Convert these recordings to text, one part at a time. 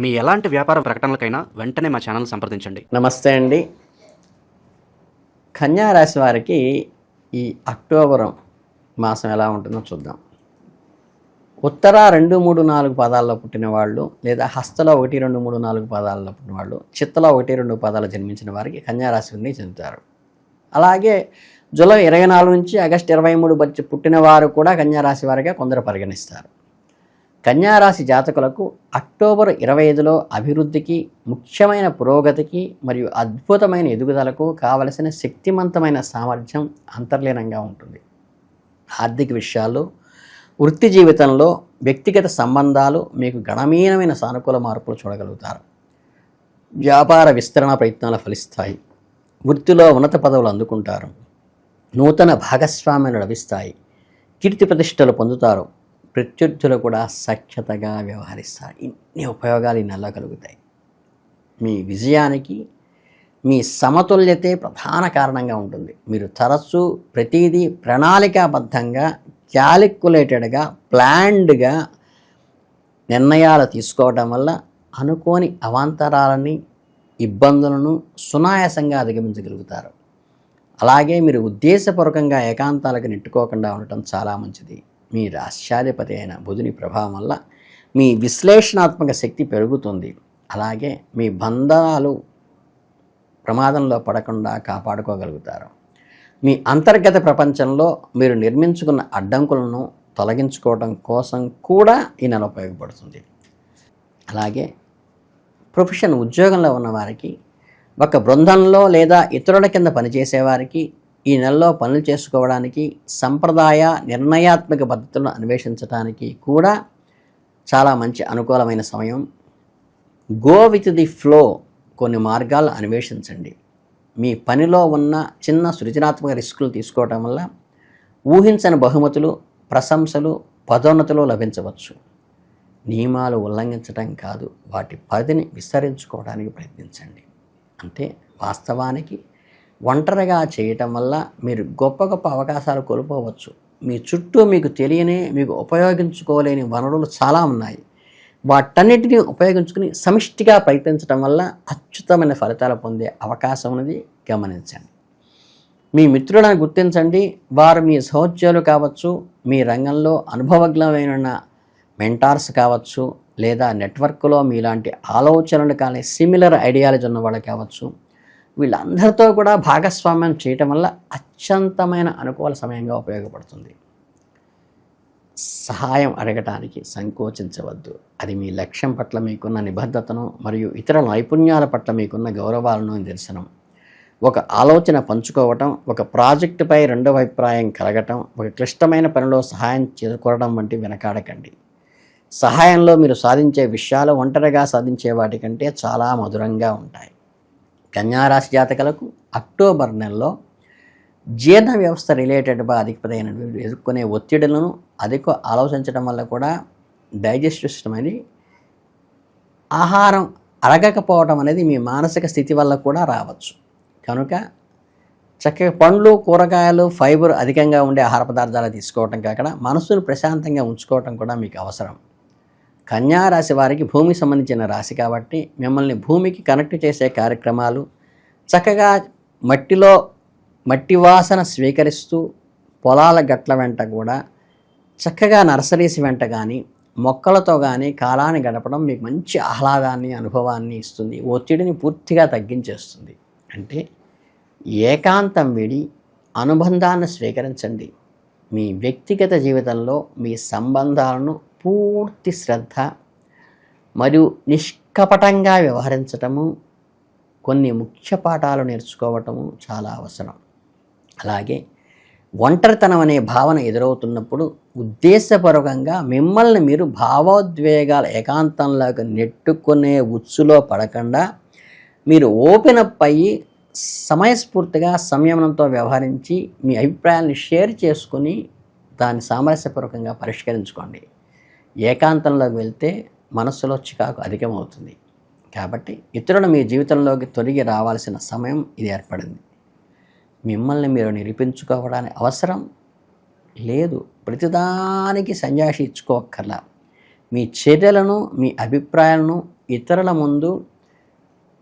మీ ఎలాంటి వ్యాపార ప్రకటనలకైనా వెంటనే మా ఛానల్ సంప్రదించండి. నమస్తే అండి. కన్యారాశి వారికి ఈ అక్టోబర్ మాసం ఎలా ఉంటుందో చూద్దాం. ఉత్తర రెండు మూడు నాలుగు పదాల్లో పుట్టిన వాళ్ళు లేదా హస్తలో ఒకటి రెండు మూడు నాలుగు పదాల్లో పుట్టిన వాళ్ళు చిత్తలో ఒకటి రెండు పదాలు జన్మించిన వారికి కన్యారాశి నుండి చెందుతారు అలాగే జూలై ఇరవై నాలుగు నుంచి ఆగస్టు ఇరవై మూడు వచ్చి పుట్టిన వారు కూడా కన్యారాశి వారిగా కొందరు పరిగణిస్తారు. కన్యారాశి జాతకులకు అక్టోబర్ ఇరవై ఐదులో అభివృద్ధికి ముఖ్యమైన పురోగతికి మరియు అద్భుతమైన ఎదుగుదలకు కావలసిన శక్తివంతమైన సామర్థ్యం అంతర్లీనంగా ఉంటుంది. ఆర్థిక విషయాల్లో వృత్తి జీవితంలో వ్యక్తిగత సంబంధాలు మీకు గణనీయమైన సానుకూల మార్పులు చూడగలుగుతారు. వ్యాపార విస్తరణ ప్రయత్నాలు ఫలిస్తాయి. వృత్తిలో ఉన్నత పదవులు అందుకుంటారు. నూతన భాగస్వామ్యాలు లభిస్తాయి. కీర్తి ప్రతిష్టలు పొందుతారు. ప్రత్యర్థులు కూడా సఖ్యతగా వ్యవహరిస్తారు. ఇన్ని ఉపయోగాలు ఈ నెలలో కలుగుతాయి. మీ విజయానికి మీ సమతుల్యతే ప్రధాన కారణంగా ఉంటుంది. మీరు తరచూ ప్రతిదీ ప్రణాళికాబద్ధంగా క్యాలిక్యులేటెడ్గా ప్లాన్డ్గా నిర్ణయాలు తీసుకోవడం వల్ల అనుకోని అవాంతరాలని ఇబ్బందులను సునాయాసంగా అధిగమించగలుగుతారు. అలాగే మీరు ఉద్దేశపూర్వకంగా ఏకాంతాలకు నెట్టుకోకుండా ఉండటం చాలా మంచిది. మీ రాష్ట్రాధిపతి అయిన బుధుని ప్రభావం వల్ల మీ విశ్లేషణాత్మక శక్తి పెరుగుతుంది. అలాగే మీ బంధనాలు ప్రమాదంలో పడకుండా కాపాడుకోగలుగుతారు. మీ అంతర్గత ప్రపంచంలో మీరు నిర్మించుకున్న అడ్డంకులను తొలగించుకోవడం కోసం కూడా ఈ నెల ఉపయోగపడుతుంది. అలాగే ప్రొఫెషన్ ఉద్యోగంలో ఉన్నవారికి ఒక బృందంలో లేదా ఇతరుల కింద పనిచేసేవారికి ఈ నెలలో పనులు చేసుకోవడానికి సంప్రదాయ నిర్ణయాత్మక పద్ధతులను అన్వేషించడానికి కూడా చాలా మంచి అనుకూలమైన సమయం. గో విత్ ది ఫ్లో కొన్ని మార్గాలు అన్వేషించండి. మీ పనిలో ఉన్న చిన్న సృజనాత్మక రిస్కులు తీసుకోవటం వల్ల ఊహించని బహుమతులు ప్రశంసలు పదోన్నతులు లభించవచ్చు. నియమాలు ఉల్లంఘించడం కాదు. వాటి పరిధిని విస్తరించుకోవడానికి ప్రయత్నించండి. అంటే వాస్తవానికి ఒంటరిగా చేయటం వల్ల మీరు గొప్ప గొప్ప అవకాశాలు కోల్పోవచ్చు. మీ చుట్టూ మీకు తెలియని మీకు ఉపయోగించుకోలేని వనరులు చాలా ఉన్నాయి. వాటన్నిటిని ఉపయోగించుకుని సమిష్టిగా ప్రయత్నించడం వల్ల అత్యుత్తమైన ఫలితాలు పొందే అవకాశం ఉన్నది. గమనించండి. మీ మిత్రులను గుర్తించండి. వారు మీ సహోద్యోగులు కావచ్చు మీ రంగంలో అనుభవజ్ఞమైన మెంటార్స్ కావచ్చు లేదా నెట్వర్క్లో మీలాంటి ఆలోచనలు కానీ సిమిలర్ ఐడియాలజీ ఉన్న వాళ్ళు కావచ్చు వీళ్ళందరితో కూడా భాగస్వామ్యం చేయటం వల్ల అత్యంతమైన అనుకూల సమయంగా ఉపయోగపడుతుంది. సహాయం అడగటానికి సంకోచించవద్దు. అది మీ లక్ష్యం పట్ల మీకున్న నిబద్ధతను మరియు ఇతర నైపుణ్యాల పట్ల మీకున్న గౌరవాలను నిదర్శనం ఒక ఆలోచన పంచుకోవటం ఒక ప్రాజెక్టుపై రెండవ అభిప్రాయం కలగటం ఒక క్లిష్టమైన పనిలో సహాయం చేకూరడం వంటి వెనకాడకండి. సహాయంలో మీరు సాధించే విషయాలు ఒంటరిగా సాధించే వాటికంటే చాలా మధురంగా ఉంటాయి. కన్యారాశి జాతకులకు అక్టోబర్ నెలలో జీర్ణ వ్యవస్థ రిలేటెడ్గా అధికపదైన ఎదుర్కొనే ఒత్తిడులను అధిక ఆలోచించడం వల్ల కూడా డైజెస్టివ్ సిస్టమ్ అనేది ఆహారం అరగకపోవడం అనేది మీ మానసిక స్థితి వల్ల కూడా రావచ్చు. కనుక చక్కగా పండ్లు కూరగాయలు ఫైబర్ అధికంగా ఉండే ఆహార పదార్థాలు తీసుకోవటం కాకుండా మనసును ప్రశాంతంగా ఉంచుకోవటం కూడా మీకు అవసరం. కన్యా రాశి వారికి భూమికి సంబంధించిన రాశి కాబట్టి మిమ్మల్ని భూమికి కనెక్ట్ చేసే కార్యక్రమాలు చక్కగా మట్టిలో మట్టి వాసన స్వీకరిస్తూ పొలాల గట్ల వెంట కూడా చక్కగా నర్సరీస్ వెంట కానీ మొక్కలతో కానీ కాలాన్ని గడపడం మీకు మంచి ఆహ్లాదాన్ని అనుభవాన్ని ఇస్తుంది. ఒత్తిడిని పూర్తిగా తగ్గించేస్తుంది. అంటే ఏకాంతం విడి అనుబంధాన్ని స్వీకరించండి. మీ వ్యక్తిగత జీవితంలో మీ సంబంధాలను పూర్తి శ్రద్ధ మరియు నిష్కపటంగా వ్యవహరించటము కొన్ని ముఖ్య పాఠాలు నేర్చుకోవటము చాలా అవసరం. అలాగే ఒంటరితనం అనే భావన ఎదురవుతున్నప్పుడు ఉద్దేశపూర్వకంగా మిమ్మల్ని మీరు భావోద్వేగాల ఏకాంతంలోకి నెట్టుకునే ఉచ్చులో పడకుండా మీరు ఓపెన్ అప్ అయ్యి సమయస్ఫూర్తిగా సంయమనంతో వ్యవహరించి మీ అభిప్రాయాన్ని షేర్ చేసుకుని దాన్ని సామరస్యపూర్వకంగా పరిష్కరించుకోండి. ఏకాంతంలోకి వెళ్తే మనస్సులో చికాకు అధికమవుతుంది. కాబట్టి ఇతరులు మీ జీవితంలోకి తొలగి రావాల్సిన సమయం ఇది ఏర్పడింది. మిమ్మల్ని మీరు నిరూపించుకోవడానికి అవసరం లేదు. ప్రతిదానికి సన్యాసి ఇచ్చుకోక్కర్లా. మీ చర్యలను మీ అభిప్రాయాలను ఇతరుల ముందు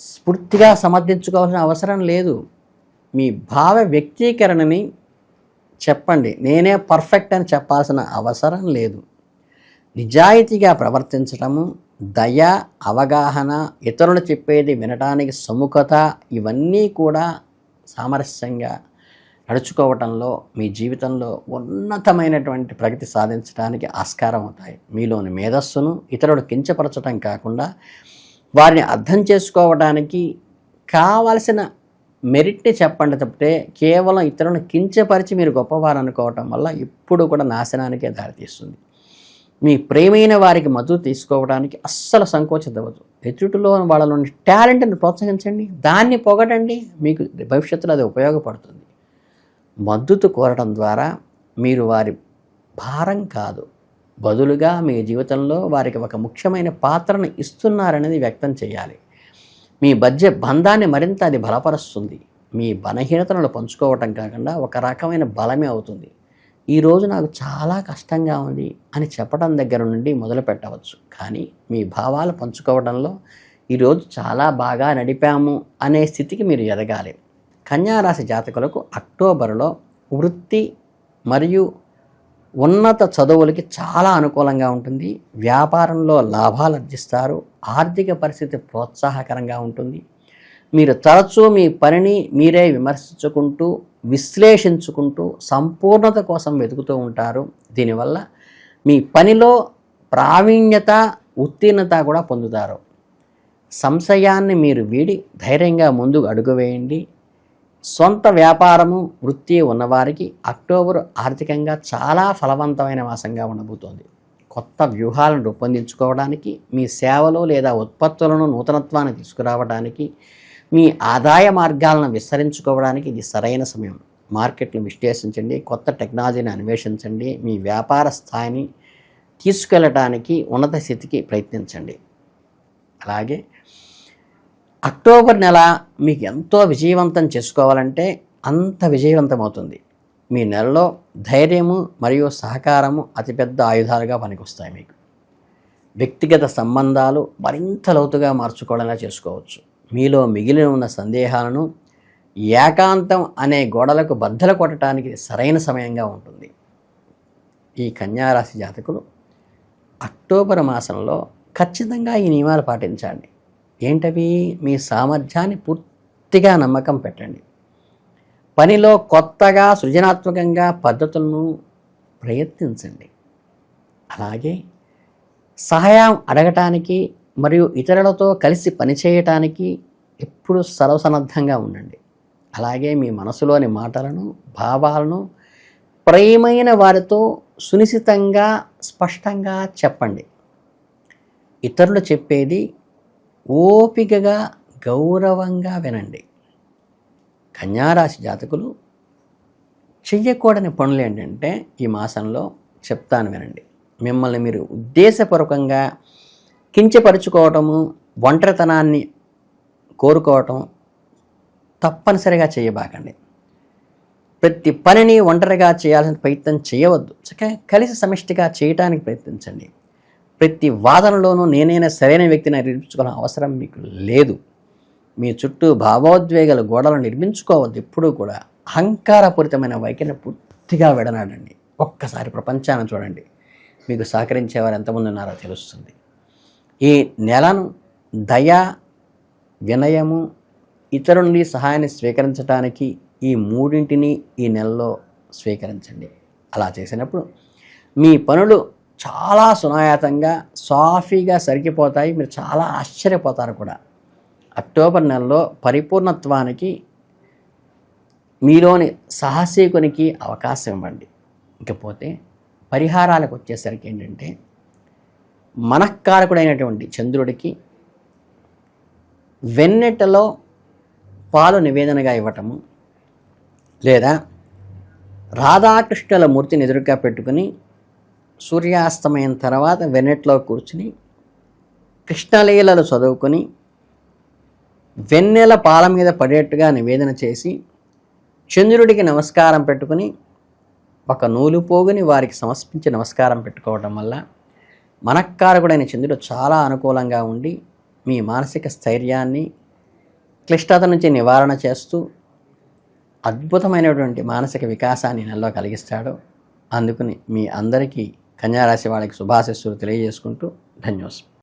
స్ఫూర్తిగా సమర్థించుకోవాల్సిన అవసరం లేదు. మీ భావ వ్యక్తీకరణని చెప్పండి. నేనే పర్ఫెక్ట్ అని చెప్పాల్సిన అవసరం లేదు. నిజాయితీగా ప్రవర్తించటము దయ అవగాహన ఇతరులు చెప్పేది వినటానికి సముఖత ఇవన్నీ కూడా సామరస్యంగా నడుచుకోవటంలో మీ జీవితంలో ఉన్నతమైనటువంటి ప్రగతి సాధించడానికి ఆస్కారం అవుతాయి. మీలోని మేధస్సును ఇతరులు కించపరచడం కాకుండా వారిని అర్థం చేసుకోవడానికి కావలసిన మెరిట్ని చెప్పండి తప్పితే కేవలం ఇతరులను కించపరిచి మీరు గొప్పవారు అనుకోవటం వల్ల ఇప్పుడు కూడా నాశనానికే దారితీస్తుంది. మీ ప్రేమైన వారికి మద్దతు తీసుకోవడానికి అస్సలు సంకోచించవద్దు ఎదుటిలో వాళ్ళలోని టాలెంట్ని ప్రోత్సహించండి దాన్ని పొగడండి మీకు భవిష్యత్తులో అది ఉపయోగపడుతుంది. మద్దతు కోరడం ద్వారా మీరు వారి భారం కాదు. బదులుగా మీ జీవితంలో వారికి ఒక ముఖ్యమైన పాత్రను ఇస్తున్నారనేది వ్యక్తం చేయాలి. మీ మధ్య బంధాన్ని మరింత అది బలపరుస్తుంది. మీ బలహీనతలను పంచుకోవటం కాకుండా ఒక రకమైన బలమే అవుతుంది. ఈరోజు నాకు చాలా కష్టంగా ఉంది అని చెప్పడం దగ్గర నుండి మొదలు పెట్టవచ్చు. కానీ మీ భావాలు పంచుకోవడంలో ఈరోజు చాలా బాగా నడిపాము అనే స్థితికి మీరు ఎదగాలి. కన్యారాశి జాతకులకు అక్టోబర్లో వృత్తి మరియు ఉన్నత చదువులకి చాలా అనుకూలంగా ఉంటుంది. వ్యాపారంలో లాభాలు అర్జిస్తారు ఆర్థిక పరిస్థితి ప్రోత్సాహకరంగా ఉంటుంది. మీరు తరచూ మీ పనిని మీరే విమర్శించుకుంటూ విశ్లేషించుకుంటూ సంపూర్ణత కోసం వెతుకుతూ ఉంటారు. దీనివల్ల మీ పనిలో ప్రావీణ్యత ఉత్తీర్ణత కూడా పొందుతారు. సంశయాన్ని మీరు వీడి ధైర్యంగా ముందుకు అడుగు వేయండి. సొంత వ్యాపారము వృత్తి ఉన్నవారికి అక్టోబర్ ఆర్థికంగా చాలా ఫలవంతమైన మాసంగా ఉండబోతోంది. కొత్త వ్యూహాలను రూపొందించుకోవడానికి మీ సేవలు లేదా ఉత్పత్తులను నూతనత్వాన్ని తీసుకురావడానికి మీ ఆదాయ మార్గాలను విస్తరించుకోవడానికి ఇది సరైన సమయం. మార్కెట్ను విశ్లేషించండి కొత్త టెక్నాలజీని అన్వేషించండి మీ వ్యాపార స్థాయిని తీసుకెళ్ళటానికి ఉన్నత స్థితికి ప్రయత్నించండి. అలాగే అక్టోబర్ నెల మీకు ఎంతో విజయవంతం చేసుకోవాలంటే అంత విజయవంతం అవుతుంది మీ నెలలో ధైర్యము మరియు సహకారము అతిపెద్ద ఆయుధాలుగా పనికొస్తాయి మీకు. వ్యక్తిగత సంబంధాలు మరింత లోతుగా మార్చుకోవడంలా చేసుకోవచ్చు. మీలో మిగిలిన ఉన్న సందేహాలను ఏకాంతం అనే గోడలకు బద్దలు కొట్టడానికి సరైన సమయంగా ఉంటుంది. ఈ కన్యారాశి జాతకులు అక్టోబర్ మాసంలో ఖచ్చితంగా ఈ నియమాలు పాటించండి. ఏంటవి? మీ సామర్థ్యాన్ని పూర్తిగా నమ్మకం పెట్టండి. పనిలో కొత్తగా సృజనాత్మకంగా పద్ధతులను ప్రయత్నించండి. అలాగే సహాయం అడగటానికి మరియు ఇతరులతో కలిసి పనిచేయటానికి ఎప్పుడు సర్వసన్నద్ధంగా ఉండండి. అలాగే మీ మనసులోని మాటలను భావాలను ప్రేమైన వారితో సునిశ్చితంగా స్పష్టంగా చెప్పండి. ఇతరులు చెప్పేది ఓపికగా గౌరవంగా వినండి. కన్యారాశి జాతకులు చెయ్యకూడని పనులు ఏంటంటే ఈ మాసంలో చెప్తాను వినండి. మిమ్మల్ని మీరు ఉద్దేశపూర్వకంగా కించపరుచుకోవటము ఒంటరితనాన్ని కోరుకోవటం తప్పనిసరిగా చేయబాకండి. ప్రతి పనిని ఒంటరిగా చేయాల్సిన ప్రయత్నం చేయవద్దు. చక్కగా కలిసి సమిష్టిగా చేయటానికి ప్రయత్నించండి. ప్రతి వాదనలోనూ నేనైనా సరైన వ్యక్తిని నిర్మించుకోవాలని అవసరం మీకు లేదు. మీ చుట్టూ భావోద్వేగాల గోడలు నిర్మించుకోవద్దు. ఎప్పుడూ కూడా అహంకారపూరితమైన వైఖరిని పూర్తిగా విడనాడండి. ఒక్కసారి ప్రపంచాన్ని చూడండి. మీకు సహకరించేవారు ఎంతమంది ఉన్నారో తెలుస్తుంది. ఈ నెలను దయ వినయము ఇతరుల నుండి సహాయాన్ని స్వీకరించడానికి ఈ మూడింటిని ఈ నెలలో స్వీకరించండి. అలా చేసినప్పుడు మీ పనులు చాలా సునాయాతంగా సాఫీగా సరిగిపోతాయి మీరు చాలా ఆశ్చర్యపోతారు కూడా. అక్టోబర్ నెలలో పరిపూర్ణత్వానికి మీలోని సాహసీకునికి అవకాశం ఇవ్వండి. ఇకపోతే పరిహారాలకు వచ్చేసరికి ఏంటంటే మనఃకారకుడైనటువంటి చంద్రుడికి వెన్నెటలో పాలు నివేదనగా ఇవ్వటము లేదా రాధాకృష్ణుల మూర్తిని ఎదురుగా పెట్టుకుని సూర్యాస్తమయం తర్వాత వెన్నెట్లో కూర్చుని కృష్ణలీలలు చదువుకొని వెన్నెల పాల మీద పడేట్టుగా నివేదన చేసి చంద్రుడికి నమస్కారం పెట్టుకుని ఒక నూలు పోగుని వారికి సమర్పించి నమస్కారం పెట్టుకోవడం వల్ల మనక్కారకుడైన చంద్రుడు చాలా అనుకూలంగా ఉండి మీ మానసిక స్థైర్యాన్ని క్లిష్టత నుంచి నివారణ చేస్తూ అద్భుతమైనటువంటి మానసిక వికాసాన్ని నెలలో కలిగిస్తాడు. అందుకని మీ అందరికీ కన్యారాశి వాళ్ళకి శుభాశిస్సులు తెలియజేసుకుంటూ ధన్యోస్మి